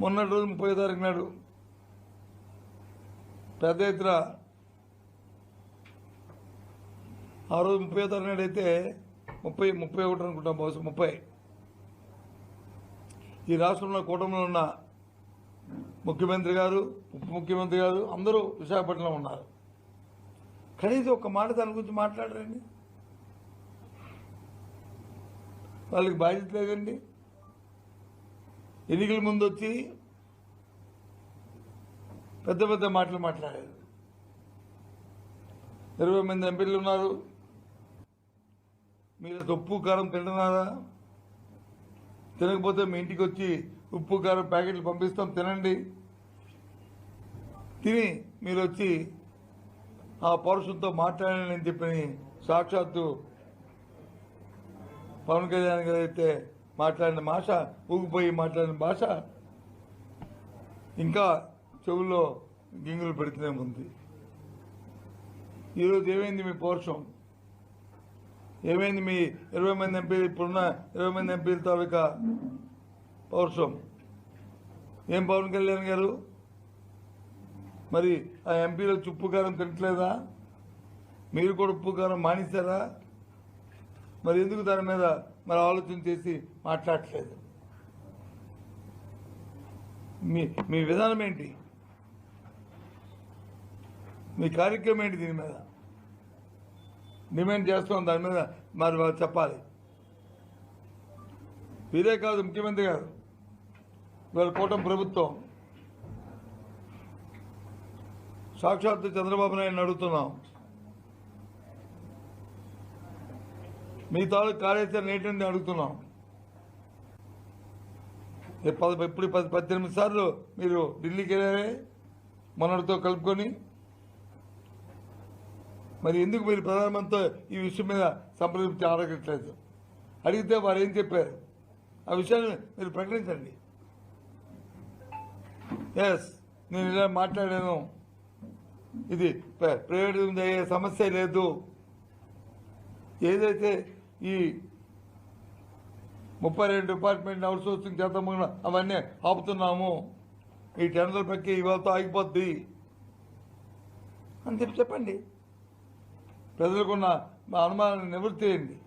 మొన్నటి రోజు ముప్పై తారీఖు నాడు పెద్ద ఎత్తున ఆ రోజు ముప్పై తారీఖు నాడు అయితే ముప్పై ముప్పై ఒకటి అనుకుంటాం బహుశా ముప్పై. ఈ రాష్ట్రంలో కూటమిలో ఉన్న ముఖ్యమంత్రి గారు ఉప ముఖ్యమంత్రి గారు అందరూ విశాఖపట్నంలో ఉన్నారు. కనీసం ఒక మాట దాని గురించి మాట్లాడరండి. వాళ్ళకి బాధ్యత లేదండి. ఎన్నికల ముందు వచ్చి పెద్ద పెద్ద మాటలు మాట్లాడారు. ఇరవై మంది ఎంపీలు ఉన్నారు. మీరు ఉప్పు కారం తింటున్నారా? తినకపోతే మీ ఇంటికి వచ్చి ఉప్పు కారం ప్యాకెట్లు పంపిస్తాం తినండి. తిని మీరు వచ్చి ఆ పౌరుషంతో మాట్లాడాలని చెప్పి సాక్షాత్తు పవన్ కళ్యాణ్ గారు అయితే మాట్లాడిన భాష ఊగిపోయి మాట్లాడిన భాష ఇంకా చెవుల్లో గింగులు పెడుతూనే ఉంది. ఈరోజు ఏమైంది మీ పౌరుషం? ఏమైంది మీ ఇరవై మంది ఎంపీలు ఇప్పుడున్న ఇరవై మంది ఎంపీల తాలూకా పౌరుషం? ఏం పవన్ కళ్యాణ్ గారు? మరి ఆ ఎంపీలో ఉప్పు కారం తినట్లేదా? మీరు కూడా ఉప్పు కారం మానేశారా? మరి ఎందుకు దాని మీద మరి ఆలోచన చేసి మాట్లాడట్లేదు? మీ మీ విధానం ఏంటి? మీ కార్యక్రమం ఏంటి దీని మీద? డిమాండ్ చేస్తాం దాని మీద మరి చెప్పాలి. మీరే కాదు ముఖ్యమంత్రి గారు. ఇవాళ కూటమి ప్రభుత్వం. సాక్షాత్తు చంద్రబాబు నాయుడు అడుగుతున్నాం. మీ తాలూకు కార్యాచరణ ఏంటంటే అడుగుతున్నాం. పద- ఇప్పుడు పది పద్దెనిమిది సార్లు మీరు ఢిల్లీకి వెళ్ళారే? మనతో కలుపుకొని? మరి ఎందుకు మీరు ప్రధానమంత్రితో ఈ విషయం మీద సంప్రదించి అడగట్లేదు అడిగితే వారు ఏం చెప్పారు? ఆ విషయాన్ని మీరు ప్రకటించండి. ఎస్ నేను ఇలా మాట్లాడాను. ఇది ప్ర- ప్రైవేట్ అయ్యే సమస్య లేదు. ఏదైతే ఈ ముప్పై రెండు డిపార్ట్మెంట్ అవుట్సోర్సింగ్ చేద్దాం అవన్నీ ఆపుతున్నాము. ఈ టెండర్ ప్రక్రియ ఇవాళతో ఆగిపోద్ది. అని చెప్పి చెప్పండి. ప్రజలకున్న అనుమానాన్ని నివృత్తి చేయండి.